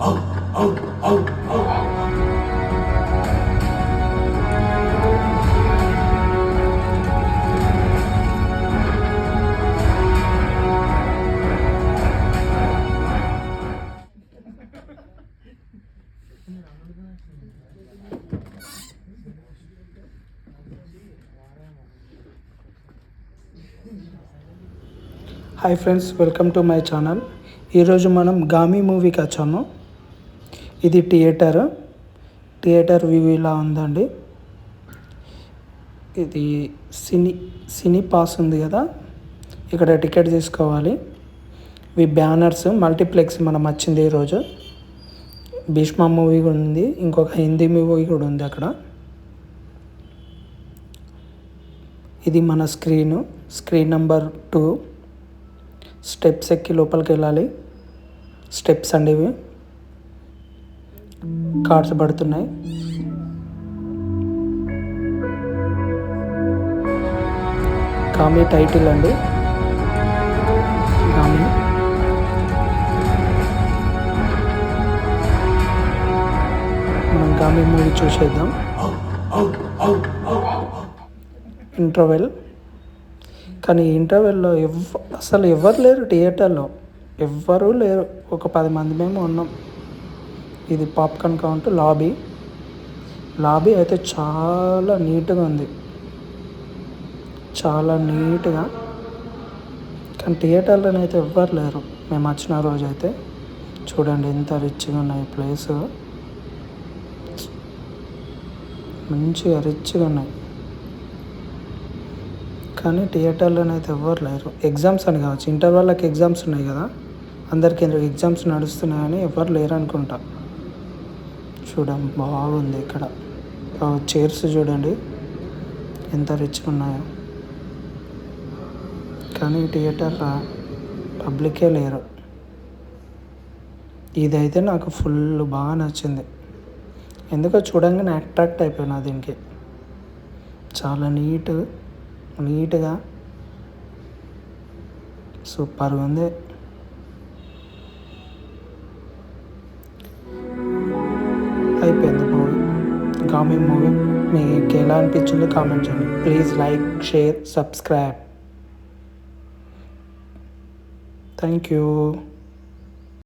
Hi friends welcome to my channel ఈరోజు మనం గామి మూవీకి వచ్చాము. ఇది థియేటర్. థియేటర్ వ్యూ ఇలా ఉందండి. ఇది సినీ సినీ పాస్ ఉంది కదా. ఇక్కడ టికెట్ తీసుకోవాలి. ఇవి బ్యానర్స్ మల్టీప్లెక్స్ మనం వచ్చింది ఈరోజు భీష్మ మూవీ కూడా ఉంది. ఇంకొక హిందీ మూవీ కూడా ఉంది అక్కడ. ఇది మన screen. Screen number two. Steps ఎక్కి లోపలికి వెళ్ళాలి. స్టెప్స్ అండి ఇవి. కార్డ్స్ పడుతున్నాయి. కామీ టైటిల్ అండి. కామి మనం కామి మూవీ చూసేద్దాం. ఇంటర్వెల్. కానీ ఇంటర్వెల్లో ఎవ్ అసలు ఎవరు లేరు థియేటర్లో. ఎవ్వరూ లేరు. ఒక పది మంది మేము ఉన్నాం. ఇది పాప్కార్న్ కౌంట్ లాబీ. లాబీ అయితే చాలా నీట్గా ఉంది. చాలా నీట్గా. కానీ థియేటర్లో అయితే ఎవ్వరు లేరు. మేము వచ్చిన రోజు అయితే చూడండి ఎంత రిచ్గా ఉన్నాయి ప్లేస్. మంచిగా రిచ్గా ఉన్నాయి. కానీ థియేటర్లోనే అయితే ఎవ్వరు లేరు. ఎగ్జామ్స్ అని కావచ్చు. ఇంటర్ వాళ్ళకి ఎగ్జామ్స్ ఉన్నాయి కదా. అందరికీ ఎగ్జామ్స్ నడుస్తున్నాయని ఎవరు లేరు అనుకుంటా చూడం బాగుంది ఇక్కడ. చైర్స్ చూడండి ఎంత రిచ్గా ఉన్నాయో. కానీ థియేటర్ పబ్లికే లేరు. ఇదైతే నాకు ఫుల్ బాగా నచ్చింది. ఎందుకో చూడంగానే అట్రాక్ట్ అయిపోయినా దీనికి. చాలా నీట్ నీట్గా సూపర్గా ఉంది. అయిపోయింది మూవీ. గామి మూవీ. మీకు ఎలా అనిపించిందో కామెంట్ చేయండి. Please like share subscribe. Thank you.